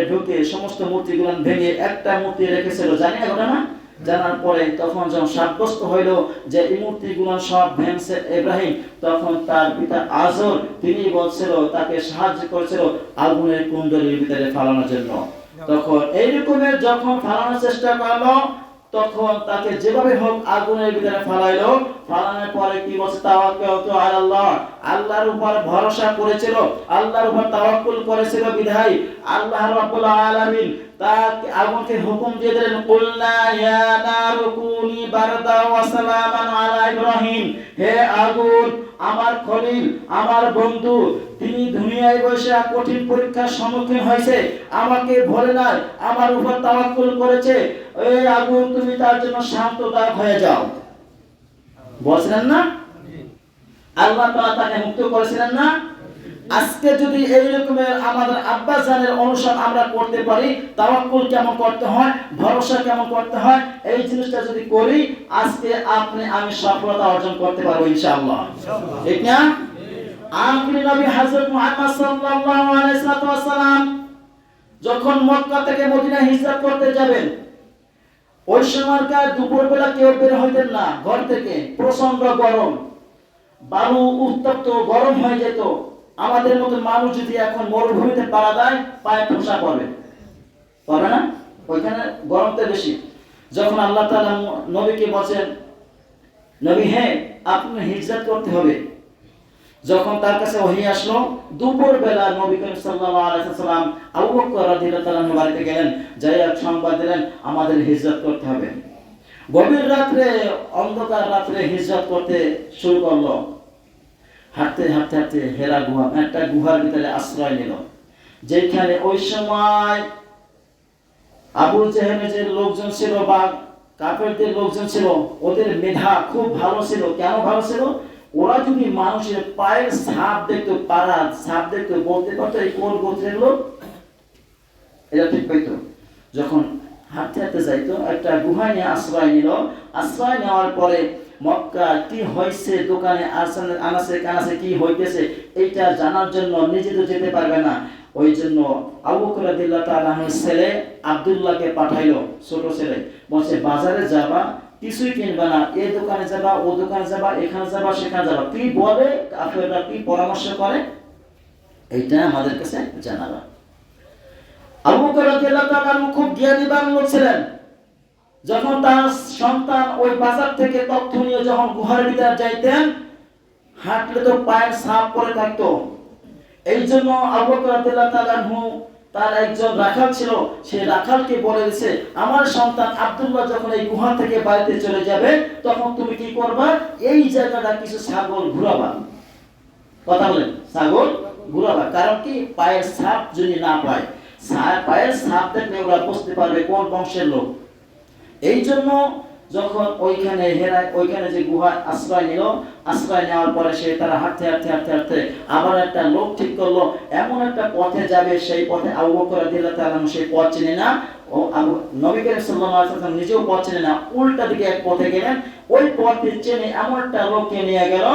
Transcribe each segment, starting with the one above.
ঘরে ঢুকে সমস্ত মূর্তিগুলো ভেঙে একটা মূর্তি রেখেছিল, জানি না ঘটনা? জানার পরে তখন যখন সাব্যস্ত হইল যে এই মূর্তিগুলো সব ভেঙছে ইব্রাহিম তখন তার পিতা আজর, তিনি বলছিল, তাকে সাহায্য করেছিল আগুনের কুণ্ডলীর ভিতরে ফালানোর জন্য। তখন এইরকমের যখন ফালানোর চেষ্টা করল তখন তাকে যেভাবে হোক আগুনের ভিতরে ফালাইলো। ফালানোর পরে কি বলছে? তাওয়াক্কাল তো আল্লাহ আল্লাহর উপর ভরসা করেছিল। আল্লাহর উপর তাওয়াক্কুল করেছিল বিধায়। আল্লাহ রাব্বুল আলামিন তাকে আগুনকে হুকুম দিয়ে দিলেন কুলনা ইয়া নারু কুনি বারদা ওয়া সালামান আলা ইব্রাহিম। হে আগুন, আমার খলিল, আমার বন্ধু, তিনি দুনিয়ায় বসে কঠিন পরীক্ষার সম্মুখীন হয়েছে। আমাকে ভোলে নাই, আমার উপর তাওয়াক্কুল করেছে। এই আগুন তুমি তার জন্য শান্তদায়ক হয়ে যাও। বলছিলেন না? আল্লাহ তাকে মুক্ত করেছিলেন না? আজকে যদি এই রকমের আমাদের আব্বাস জানের আমরা করতে পারি, তাওয়াক্কুল কেমন করতে হয়, ভরসা কেমন করতে হয়, এই জিনিসটা যদি করি, আজকে আপনি আমি সফলতা অর্জন করতে পারব ইনশাআল্লাহ। ঠিক না? আখিরি নবী মুহাম্মদ সাল্লাল্লাহু আলাইহি ওয়াসাল্লাম যখন মক্কা থেকে মদিনা হিজরত করতে যাবেন ওই সময়কার দুপুরবেলা কেউ বের হইতেন না, ঘর থেকে। প্রচণ্ড গরম। বালু উত্তপ্ত, গরম হয়ে যেত। আমাদের মতো মানুষ যদি এখন মরুভূমিতে পাড়া দেয়, পায়ে ঠোসা পড়বে। পারবে না? ওইখানে গরমটা বেশি। যখন আল্লাহ তাআলা নবীকে বলেন নবী হ্যাঁ আপনি হিজরত করতে হবে। যখন তার কাছে ওহী আসলো দুপুর বেলা নবী করিম সাল্লাল্লাহু আলাইহি সাল্লাম আবু বকর রাদিয়াল্লাহু বাড়িতে গেলেন, যাই সংবাদ দিলেন, আমাদের হিজরত করতে হবে। গভীর রাত্রে, অন্ধকার রাত্রে হিজরত করতে শুরু করল। হাঁটতে হাঁটতে হাঁটতে হেরা গুহা, একটা গুহার ভিতরে আশ্রয় নিল। যেখানে ওই সময় আবু জেহেলের যে লোকজন ছিল বা কাপড়দের লোকজন ছিল, ওদের মেধা খুব ভালো ছিল। কেন ভালো ছিল? ওরা যদি মানুষের পায়ের ছাপ দেখতো পাড়া ছাপ দেখতো বলতে পারতো, এই কোন গোত্রের লোক? এটা ঠিক পাইতো যখন হাঁটতে হাঁটতে যাইতো, একটা গুহায় নিয়ে আশ্রয় নিল। আশ্রয় নেওয়ার পরে মক্কা কি হয়েছে দোকানে আনাসে কানাসে কি হইতেছে, এইটা জানার জন্য নিজে তো যেতে পারবে না। ওই জন্য আবু বকর তার ছেলে আব্দুল্লাহকে পাঠাইলো, ছোট ছেলে। বলছে, বাজারে যাবা কিছুই কিনবে না। এই দোকানে যাবা, ও দোকানে যাবা, এখানে যাবা, সেখানে যাবা। কি বলে কাফেররা কি পরামর্শ করে? এইটা আমাদের কাছে জানাবা। আবু তাআলা খুব ছিলেন। যখন তার সন্তান ওই বাজার থেকে তথ্য নিয়ে যখন গুহার ভিতরে যাইতেন, হাঁটলে তো পায়ের ছাপ পরে থাকতো। এই জন্য আবু বকর তাআলা তার একজন রাখাল ছিল, সে রাখালকে বলে দিছে, আমার সন্তান আব্দুল্লাহ যখন এই গুহা থেকে বাড়িতে চলে যাবে, তখন তুমি কি করবা? এই জায়গাটা কিছু ছাগল ঘুরাবা। কথা বলেন, ছাগল ঘুরাবা, কারণ কি? পায়ের ছাপ যদি না পায় পায়ের ছাপ দেখলে ওরা বুঝতে পারবে কোন বংশের লোক। এই জন্য যখন ওইখানে হেরায়, ওইখানে যে গুহা আশ্রয় নিল, আশ্রয় নেওয়ার পরে সে তারা হাঁটতে হাঁটতে হাঁটতে হাঁটতে আবার একটা লোক ঠিক করল, এমন একটা পথে যাবে, সেই পথে আবু বকর রাদিয়াল্লাহু তাআলা সেই পথ চিনে না। ও আবু, নবী করিম সাল্লাল্লাহু নিজেও পথ চেনে না, উল্টা দিকে এক পথে গেলেন। ওই পথে চেনে এমন একটা লোককে নিয়ে গেল,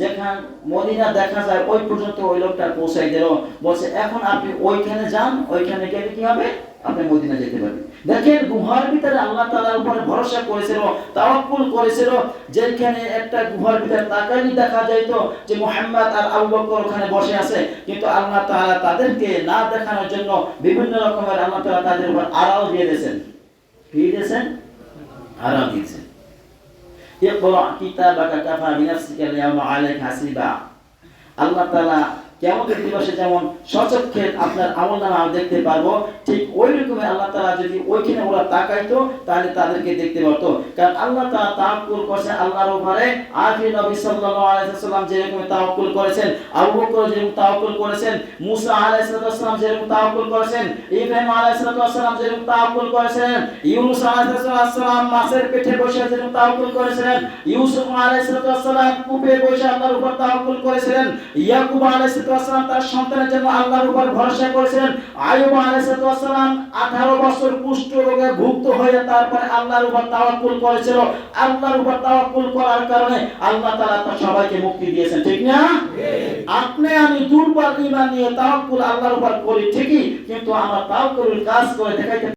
যেখান মদিনা দেখা যায়, ওই পর্যন্ত ওই লোকটা পৌঁছাই দিল বলছে, এখন আপনি ওইখানে যান, ওইখানে গেলে কি হবে? আপনি মদিনা যেতে পারবেন। দেখেন, গুহার ভিতরে আল্লাহ তাআলার উপরে ভরসা করেছিল, তাওয়াক্কুল করেছিল, যেখানে একটা গুহার ভিতরে তাকাইলে দেখা যাইতো যে মুহাম্মদ আর আবু বকর ওখানে বসে আছে। কিন্তু আল্লাহ তাআলা তাদেরকে না দেখানোর জন্য বিভিন্ন রকমের আল্লাহ তাআলা তাদের উপর আড়াল দিয়ে দিয়েছেন। কি দিয়েছেন? আড়াল দিয়েছেন। ইকরা কিতাবাকা কাফা বিনাফসিকা আলাইকা হাসিবা। আল্লাহ তাআলা কেমন দিবসে যেমন সচক্ষে আপনার আমল নামা দেখতে পারব, ঠিক ওই রকমই আল্লাহ তাআলা যদি ওইখানে ওরা তাকাইতো, তাহলে তাদেরকে দেখতে পারতো। কারণ আল্লাহ তাআলা তাওয়াক্কুল করেছেন আল্লাহর উপরে আখির নবী আলাইহি যেরকম তাওয়াক্কুল করেছেন, আবু বকর যেরকম তাওয়াক্কুল করেছেন, মুসা আলাইহিস সালাম যেরকম তাওয়াক্কুল করেছেন, ইব্রাহিম আলাইহিস সালাম যেরকম তাওয়াক্কুল করেছেন, ইউনূস আলাইহিস সালাম মাছের পেটে বসে যেরকম তাওয়াক্কুল করেছিলেন ইউসুফ আলাইহিস সালাম কূপে বসে আল্লাহর উপর তাওয়াক্কুল করেছিলেন, ইয়াকুব আলাইহিস আলাইহিসসালাম তার সন্তানের জন্য আল্লাহর উপর ভরসা করেছিলেন। আইয়ুব আলাইহিসসালাম 18 বছর কুষ্ঠ রোগে ভুক্ত হয়ে তারপরে আল্লাহর উপর করেছিল। আল্লাহর উপর করার কারণে আল্লাহ তার সবাইকে মুক্তি দিয়েছেন। ঠিক না? আপনি আমি দুর্বল ঈমান নিয়ে তাওয়াক্কুল আল্লাহর উপর করি ঠিকই, কিন্তু আমরা তাওয়াক্কুলের কাজ করে দেখাইতে